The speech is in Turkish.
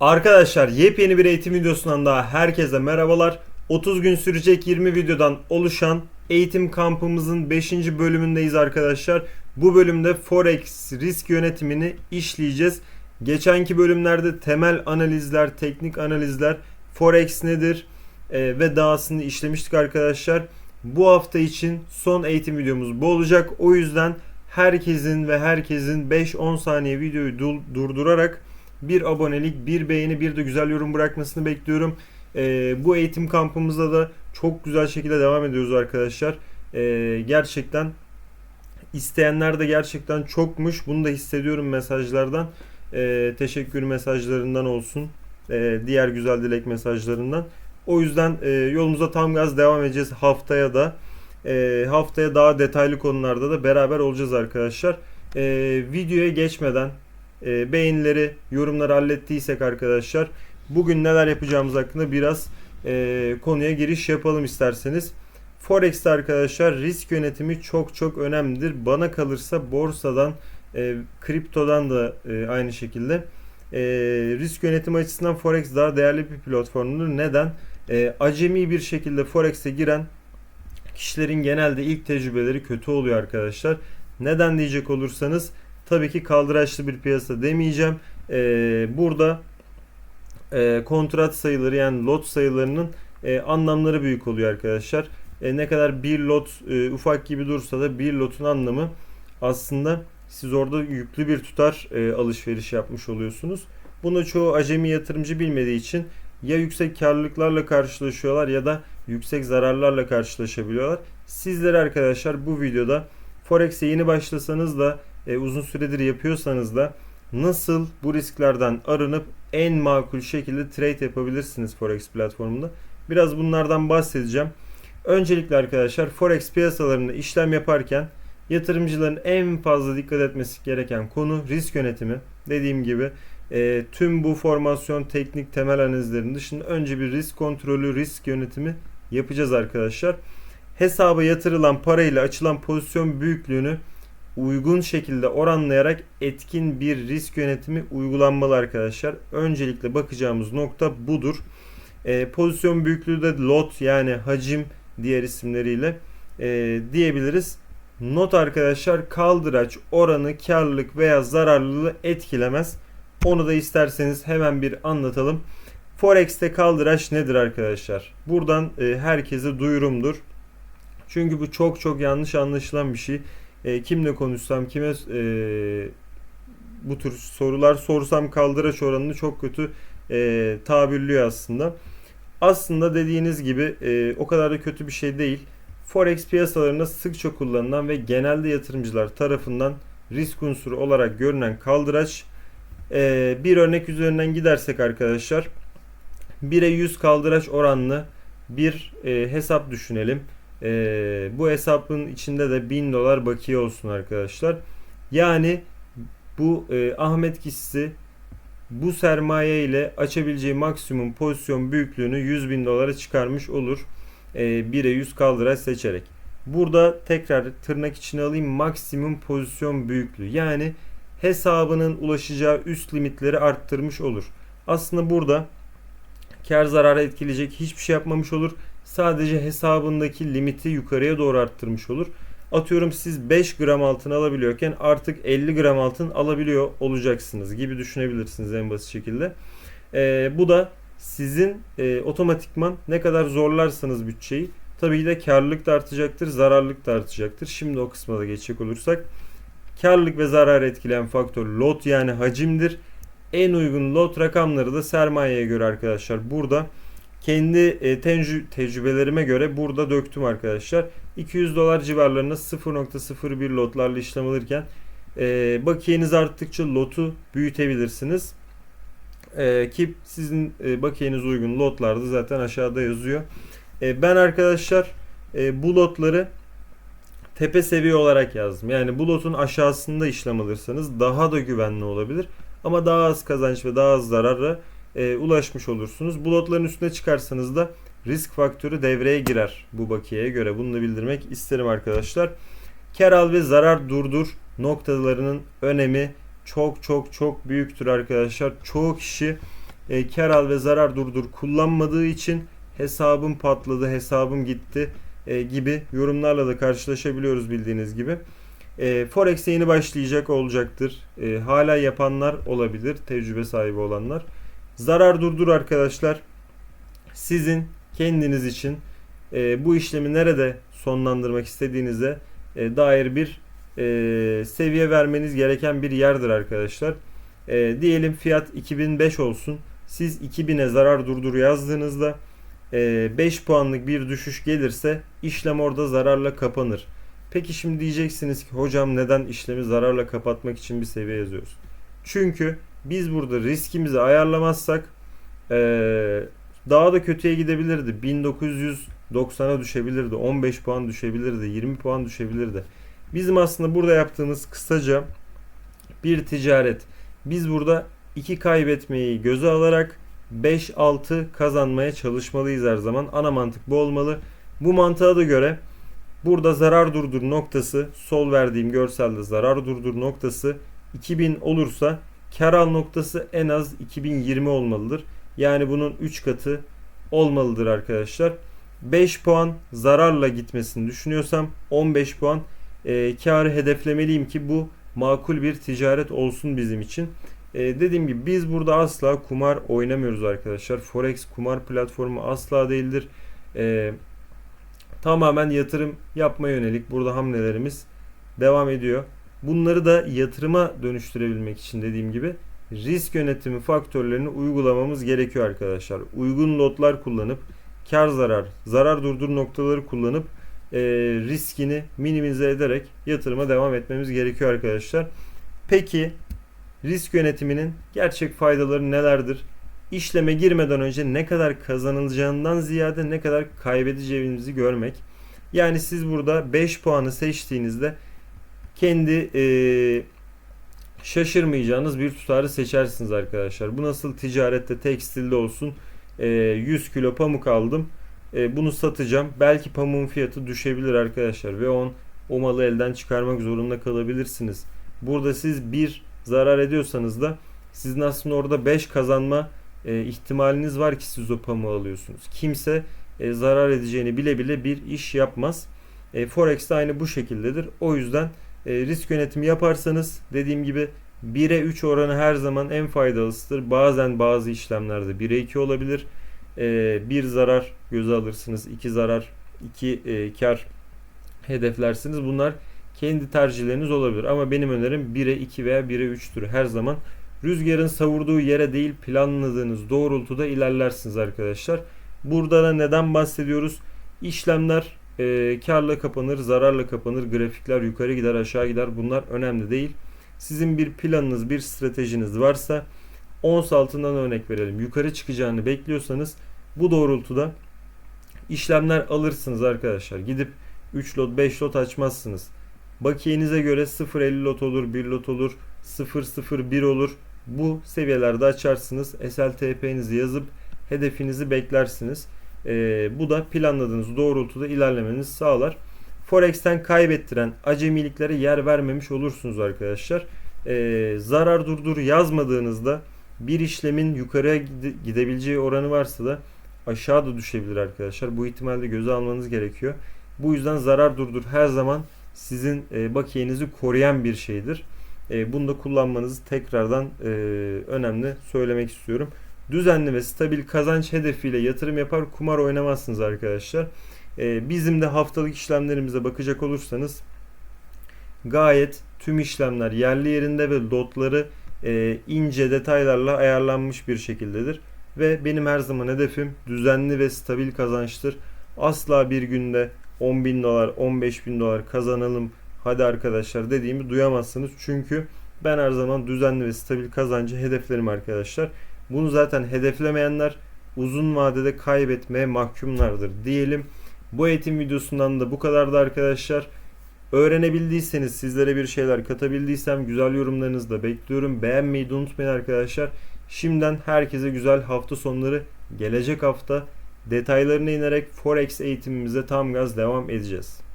Arkadaşlar yepyeni bir eğitim videosundan daha herkese merhabalar. 30 gün sürecek 20 videodan oluşan eğitim kampımızın 5. bölümündeyiz arkadaşlar. Bu bölümde Forex risk yönetimini işleyeceğiz. Geçenki bölümlerde temel analizler, teknik analizler, Forex nedir e, ve dahasını işlemiştik arkadaşlar. Bu hafta için son eğitim videomuz bu olacak. O yüzden herkesin ve herkesin 5-10 saniye videoyu dur- durdurarak bir abonelik, bir beğeni, bir de güzel yorum bırakmasını bekliyorum. Ee, bu eğitim kampımızda da çok güzel şekilde devam ediyoruz arkadaşlar. Ee, gerçekten isteyenler de gerçekten çokmuş. Bunu da hissediyorum mesajlardan. Ee, teşekkür mesajlarından olsun. Ee, diğer güzel dilek mesajlarından. O yüzden e, yolumuza tam gaz devam edeceğiz haftaya da. Ee, haftaya daha detaylı konularda da beraber olacağız arkadaşlar. Ee, videoya geçmeden e, beğenileri, yorumları hallettiysek arkadaşlar bugün neler yapacağımız hakkında biraz e, konuya giriş yapalım isterseniz. Forex'te arkadaşlar risk yönetimi çok çok önemlidir. Bana kalırsa borsadan, e, kriptodan da e, aynı şekilde e, risk yönetimi açısından Forex daha değerli bir platformdur. Neden? E, acemi bir şekilde Forex'e giren kişilerin genelde ilk tecrübeleri kötü oluyor arkadaşlar. Neden diyecek olursanız tabii ki kaldıraçlı bir piyasa demeyeceğim. Ee, burada e, kontrat sayıları yani lot sayılarının e, anlamları büyük oluyor arkadaşlar. E, ne kadar bir lot e, ufak gibi dursa da bir lotun anlamı aslında siz orada yüklü bir tutar e, alışveriş yapmış oluyorsunuz. Bunu çoğu acemi yatırımcı bilmediği için ya yüksek karlılıklarla karşılaşıyorlar ya da yüksek zararlarla karşılaşabiliyorlar. Sizler arkadaşlar bu videoda Forex'e yeni başlasanız da e, uzun süredir yapıyorsanız da nasıl bu risklerden arınıp en makul şekilde trade yapabilirsiniz Forex platformunda. Biraz bunlardan bahsedeceğim. Öncelikle arkadaşlar Forex piyasalarında işlem yaparken yatırımcıların en fazla dikkat etmesi gereken konu risk yönetimi. Dediğim gibi e, tüm bu formasyon teknik temel analizlerin dışında önce bir risk kontrolü, risk yönetimi yapacağız arkadaşlar. Hesaba yatırılan parayla açılan pozisyon büyüklüğünü uygun şekilde oranlayarak etkin bir risk yönetimi uygulanmalı arkadaşlar. Öncelikle bakacağımız nokta budur. E, pozisyon büyüklüğü de lot yani hacim diğer isimleriyle e, diyebiliriz. Not arkadaşlar kaldıraç oranı karlılık veya zararlılığı etkilemez. Onu da isterseniz hemen bir anlatalım. Forex'te kaldıraç nedir arkadaşlar? Buradan e, herkese duyurumdur. Çünkü bu çok çok yanlış anlaşılan bir şey. E, kimle konuşsam, kime e, bu tür sorular sorsam kaldıraç oranını çok kötü e, tabirliyor aslında. Aslında dediğiniz gibi e, o kadar da kötü bir şey değil. Forex piyasalarında sıkça kullanılan ve genelde yatırımcılar tarafından risk unsuru olarak görünen kaldıraç e, bir örnek üzerinden gidersek arkadaşlar 1'e 100 kaldıraç oranlı bir e, hesap düşünelim. E, bu hesabın içinde de 1000 dolar bakiye olsun arkadaşlar. Yani bu e, Ahmet kişisi bu sermaye ile açabileceği maksimum pozisyon büyüklüğünü 100 bin dolara çıkarmış olur. E, 1'e 100 kaldıraç seçerek. Burada tekrar tırnak içine alayım maksimum pozisyon büyüklüğü. Yani hesabının ulaşacağı üst limitleri arttırmış olur. Aslında burada kar zararı etkileyecek hiçbir şey yapmamış olur. Sadece hesabındaki limiti yukarıya doğru arttırmış olur. Atıyorum siz 5 gram altın alabiliyorken artık 50 gram altın alabiliyor olacaksınız gibi düşünebilirsiniz en basit şekilde. Ee, bu da sizin e, otomatikman ne kadar zorlarsanız bütçeyi tabii de karlılık da artacaktır, zararlık da artacaktır. Şimdi o kısma da geçecek olursak karlılık ve zarar etkileyen faktör lot yani hacimdir. En uygun lot rakamları da sermayeye göre arkadaşlar burada kendi e, tecrü- tecrübelerime göre burada döktüm arkadaşlar. 200 dolar civarlarında 0.01 lotlarla işlem alırken e, bakiyeniz arttıkça lotu büyütebilirsiniz. E, ki sizin e, bakiyeniz uygun lotlarda zaten aşağıda yazıyor. E, ben arkadaşlar e, bu lotları tepe seviye olarak yazdım. Yani bu lotun aşağısında işlem alırsanız daha da güvenli olabilir. Ama daha az kazanç ve daha az zarara e, ulaşmış olursunuz. Bu lotların üstüne çıkarsanız da risk faktörü devreye girer bu bakiyeye göre. Bunu da bildirmek isterim arkadaşlar. Kar al ve zarar durdur noktalarının önemi çok çok çok büyüktür arkadaşlar. Çoğu kişi e, kar al ve zarar durdur kullanmadığı için hesabım patladı, hesabım gitti e, gibi yorumlarla da karşılaşabiliyoruz bildiğiniz gibi. E, Forex'e yeni başlayacak olacaktır. E, hala yapanlar olabilir, tecrübe sahibi olanlar. Zarar durdur arkadaşlar. Sizin kendiniz için e, bu işlemi nerede sonlandırmak istediğinize e, dair bir e, seviye vermeniz gereken bir yerdir arkadaşlar. E, diyelim fiyat 2005 olsun. Siz 2000'e zarar durdur yazdığınızda e, 5 puanlık bir düşüş gelirse işlem orada zararla kapanır. Peki şimdi diyeceksiniz ki hocam neden işlemi zararla kapatmak için bir seviye yazıyoruz? Çünkü biz burada riskimizi ayarlamazsak e, daha da kötüye gidebilirdi. 1990'a düşebilirdi. 15 puan düşebilirdi. 20 puan düşebilirdi. Bizim aslında burada yaptığımız kısaca bir ticaret. Biz burada 2 kaybetmeyi göze alarak 5-6 kazanmaya çalışmalıyız her zaman. Ana mantık bu olmalı. Bu mantığa da göre burada zarar durdur noktası sol verdiğim görselde zarar durdur noktası 2000 olursa kar al noktası en az 2020 olmalıdır. Yani bunun 3 katı olmalıdır arkadaşlar. 5 puan zararla gitmesini düşünüyorsam 15 puan e, karı hedeflemeliyim ki bu makul bir ticaret olsun bizim için. E, dediğim gibi biz burada asla kumar oynamıyoruz arkadaşlar. Forex kumar platformu asla değildir. E, tamamen yatırım yapma yönelik burada hamlelerimiz devam ediyor. Bunları da yatırıma dönüştürebilmek için dediğim gibi risk yönetimi faktörlerini uygulamamız gerekiyor arkadaşlar. Uygun lotlar kullanıp kar zarar, zarar durdur noktaları kullanıp e, riskini minimize ederek yatırıma devam etmemiz gerekiyor arkadaşlar. Peki risk yönetiminin gerçek faydaları nelerdir? İşleme girmeden önce ne kadar kazanılacağından ziyade ne kadar kaybedeceğimizi görmek. Yani siz burada 5 puanı seçtiğinizde kendi e, şaşırmayacağınız bir tutarı seçersiniz arkadaşlar. Bu nasıl ticarette tekstilde olsun e, 100 kilo pamuk aldım. E, bunu satacağım. Belki pamuğun fiyatı düşebilir arkadaşlar ve on o malı elden çıkarmak zorunda kalabilirsiniz. Burada siz bir zarar ediyorsanız da sizin aslında orada 5 kazanma e, ihtimaliniz var ki siz o pamuğu alıyorsunuz. Kimse e, zarar edeceğini bile bile bir iş yapmaz. E, Forex de aynı bu şekildedir. O yüzden e, risk yönetimi yaparsanız dediğim gibi 1'e 3 oranı her zaman en faydalısıdır. Bazen bazı işlemlerde 1'e 2 olabilir. E, bir zarar göze alırsınız. 2 zarar, 2 e, kar hedeflersiniz. Bunlar kendi tercihleriniz olabilir. Ama benim önerim 1'e 2 veya 1'e 3'tür. Her zaman rüzgarın savurduğu yere değil planladığınız doğrultuda ilerlersiniz arkadaşlar. Burada da neden bahsediyoruz? İşlemler e, karla kapanır, zararla kapanır, grafikler yukarı gider, aşağı gider. Bunlar önemli değil. Sizin bir planınız, bir stratejiniz varsa ons altından örnek verelim. Yukarı çıkacağını bekliyorsanız bu doğrultuda işlemler alırsınız arkadaşlar. Gidip 3 lot 5 lot açmazsınız. Bakiyenize göre 0.50 lot olur, 1 lot olur, 0.01 olur. Bu seviyelerde açarsınız. SLTP'nizi yazıp hedefinizi beklersiniz. E, bu da planladığınız doğrultuda ilerlemenizi sağlar. Forex'ten kaybettiren acemiliklere yer vermemiş olursunuz arkadaşlar. E, zarar durdur yazmadığınızda bir işlemin yukarıya gide- gidebileceği oranı varsa da aşağı da düşebilir arkadaşlar. Bu ihtimalde göze almanız gerekiyor. Bu yüzden zarar durdur her zaman sizin e, bakiyenizi koruyan bir şeydir. E, bunu da kullanmanızı tekrardan e, önemli söylemek istiyorum. Düzenli ve stabil kazanç hedefiyle yatırım yapar kumar oynamazsınız arkadaşlar. E, bizim de haftalık işlemlerimize bakacak olursanız gayet tüm işlemler yerli yerinde ve lotları e, ince detaylarla ayarlanmış bir şekildedir. Ve benim her zaman hedefim düzenli ve stabil kazançtır. Asla bir günde 10 bin dolar, 15 bin dolar kazanalım hadi arkadaşlar dediğimi duyamazsınız. Çünkü ben her zaman düzenli ve stabil kazancı hedeflerim arkadaşlar. Bunu zaten hedeflemeyenler uzun vadede kaybetmeye mahkumlardır diyelim. Bu eğitim videosundan da bu kadardı arkadaşlar. Öğrenebildiyseniz, sizlere bir şeyler katabildiysem güzel yorumlarınızı da bekliyorum. Beğenmeyi de unutmayın arkadaşlar. Şimdiden herkese güzel hafta sonları. Gelecek hafta detaylarına inerek Forex eğitimimize tam gaz devam edeceğiz.